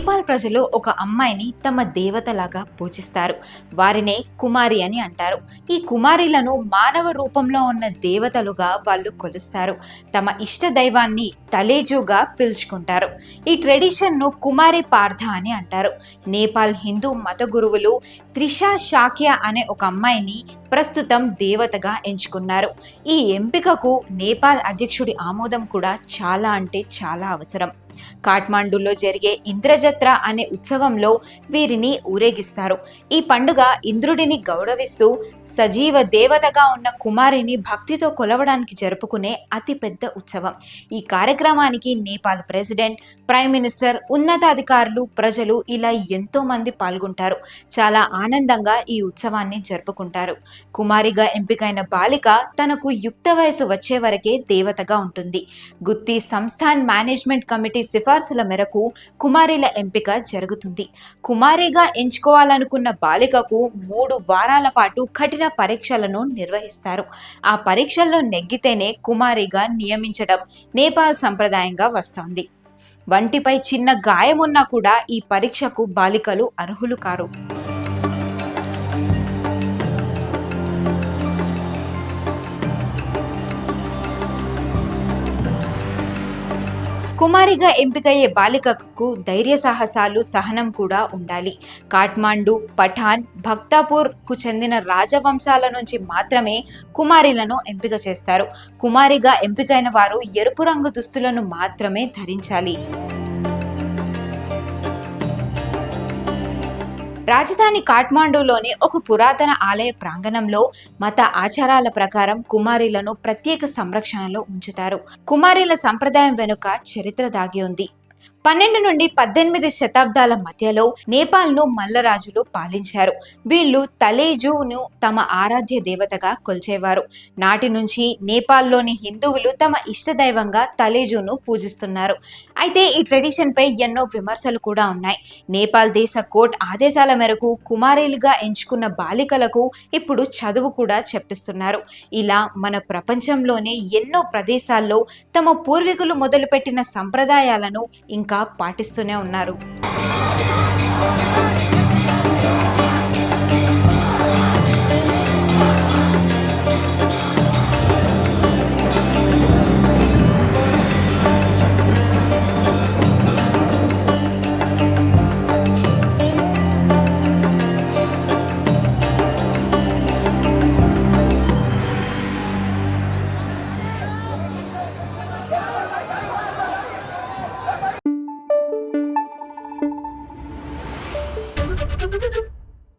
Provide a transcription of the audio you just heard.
నేపాల్ ప్రజలు ఒక అమ్మాయిని తమ దేవతలాగా పూజిస్తారు. వారినే కుమారి అని అంటారు. ఈ కుమారిలను మానవ రూపంలో ఉన్న దేవతలుగా వాళ్ళు కొలుస్తారు. తమ ఇష్ట దైవాన్ని తలేజుగా పిలుచుకుంటారు. ఈ ట్రెడిషన్ను కుమారి పార్థ అని అంటారు. నేపాల్ హిందూ మత గురువులు త్రిషా షాక్య అనే ఒక అమ్మాయిని ప్రస్తుతం దేవతగా ఎంచుకున్నారు. ఈ ఎంపికకు నేపాల్ అధ్యక్షుడి ఆమోదం కూడా చాలా అంటే చాలా అవసరం. కాఠ్మాండూలో జరిగే ఇంద్రజత్ర అనే ఉత్సవంలో వీరిని ఊరేగిస్తారు. ఈ పండుగ ఇంద్రుడిని గౌరవిస్తూ సజీవ దేవతగా ఉన్న కుమారిని భక్తితో కొలవడానికి జరుపుకునే అతిపెద్ద ఉత్సవం. ఈ కార్యక్రమానికి నేపాల్ ప్రెసిడెంట్ ప్రైమ్ మినిస్టర్ ఉన్నతాధికారులు ప్రజలు ఇలా ఎంతో మంది పాల్గొంటారు. చాలా ఆనందంగా ఈ ఉత్సవాన్ని జరుపుకుంటారు. కుమారిగా ఎంపికైన బాలిక తనకు యుక్త వయసు వచ్చే వరకే దేవతగా ఉంటుంది. గుత్తి సంస్థాన్ మేనేజ్మెంట్ కమిటీ సిఫార్సుల మేరకు కుమారిల ఎంపిక జరుగుతుంది. కుమారిగా ఎంచుకోవాలనుకున్న బాలికకు మూడు వారాల పాటు కఠిన పరీక్షలను నిర్వహిస్తారు. ఆ పరీక్షల్లో నెగ్గితేనే కుమారిగా నియమించడం నేపాల్ సంప్రదాయంగా వస్తోంది. వంటిపై చిన్న గాయమున్నా కూడా ఈ పరీక్షకు బాలికలు అర్హులు కారు. కుమారిగా ఎంపికయ్యే బాలికకు ధైర్య సాహసాలు సహనం కూడా ఉండాలి. కాఠ్మాండు పఠాన్ భక్తాపూర్కు చెందిన రాజవంశాల నుంచి మాత్రమే కుమారిలను ఎంపిక చేస్తారు. కుమారిగా ఎంపికైన వారు ఎరుపు రంగు దుస్తులను మాత్రమే ధరించాలి. రాజధాని కాఠ్మాండూలోని ఒక పురాతన ఆలయ ప్రాంగణంలో మత ఆచారాల ప్రకారం కుమారీలను ప్రత్యేక సంరక్షణలో ఉంచుతారు. కుమారీల సంప్రదాయం వెనుక చరిత్ర దాగి ఉంది. పన్నెండు నుండి పద్దెనిమిది శతాబ్దాల మధ్యలో నేపాల్ను మల్లరాజులు పాలించారు. వీళ్ళు తలేజును తమ ఆరాధ్య దేవతగా కొల్చేవారు. నాటి నుంచి నేపాల్లోని హిందువులు తమ ఇష్టదైవంగా తలేజును పూజిస్తున్నారు. అయితే ఈ ట్రెడిషన్పై ఎన్నో విమర్శలు కూడా ఉన్నాయి. నేపాల్ దేశ కోర్ట్ ఆదేశాల మేరకు కుమారీలుగా ఎంచుకున్న బాలికలకు ఇప్పుడు చదువు కూడా చెప్పిస్తున్నారు. ఇలా మన ప్రపంచంలోనే ఎన్నో ప్రదేశాల్లో తమ పూర్వీకులు మొదలుపెట్టిన సంప్రదాయాలను ఇంకా పాటిస్తూనే ఉన్నారు.